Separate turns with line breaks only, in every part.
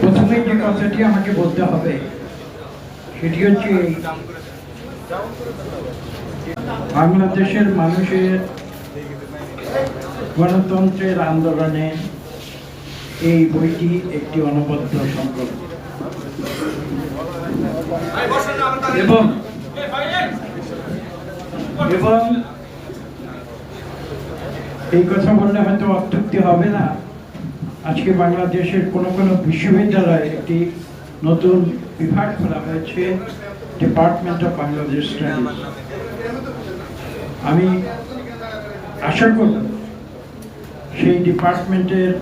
প্রথমে যে কথাটি আমাকে বলতে হবে, সেটি হচ্ছে, বাংলাদেশের মানুষের গণতন্ত্রের আন্দোলনে এই বইটি একটি অনবদ্য সংকল্প এবং এবং এই কথা বললে হয়তো অত্যুক্তি হবে না। আজকে বাংলাদেশের কোনো কোনো বিশ্ববিদ্যালয়ে একটি নতুন বিভাগ খোলা হয়েছে ডিপার্টমেন্ট অফ বাংলাদেশ আমি আশা করব সেই ডিপার্টমেন্টের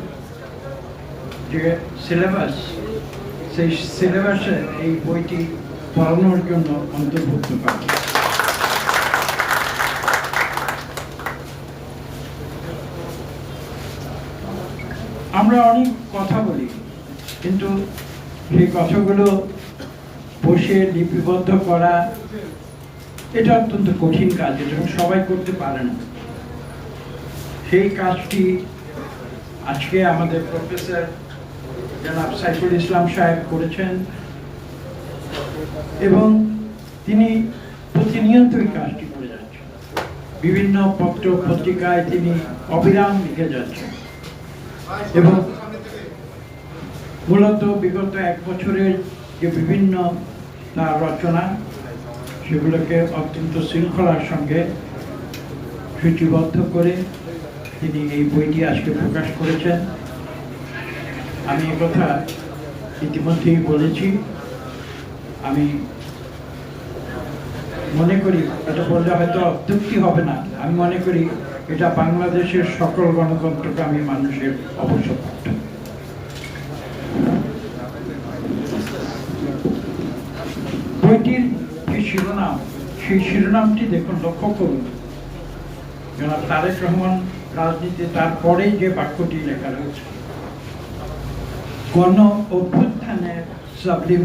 যে সিলেবাস, সেই সিলেবাসে এই বইটি পড়ানোর জন্য অন্তর্ভুক্ত করা আমরা অনেক কথা বলি, কিন্তু সেই কথাগুলো বসে লিপিবদ্ধ করা, এটা অত্যন্ত কঠিন কাজ, এটা সবাই করতে পারে না। সেই কাজটি আজকে আমাদের প্রফেসর জনাব সাইফুল ইসলাম সাহেব করেছেন, এবং তিনি প্রতিনিয়ত এই কাজটি করে যাচ্ছেন। বিভিন্ন পত্র পত্রিকায় তিনি অবিরাম লিখে যাচ্ছেন। এবং মূলত বিগত এক বছরের যে বিভিন্ন তার রচনা, সেগুলোকে অত্যন্ত শৃঙ্খলার সঙ্গে সূচিবদ্ধ করে তিনি এই বইটি আজকে প্রকাশ করেছেন। আমি কথা ইতিমধ্যেই বলেছি। আমি মনে করি, এটা বললে হয়তো অত্যুক্তি হবে না। আমি মনে করি, এটা বাংলাদেশের সকল গণতন্ত্রকামী মানুষের অবসর বইটির যে শিরোনাম, সেই শিরোনামটি দেখুন, লক্ষ্য করুন। জনাব তারেক রহমান রাজনীতি, তারপরেই যে বাক্যটি লেখা রয়েছে। গণ অভ্যুত্থানের সাবলিমিন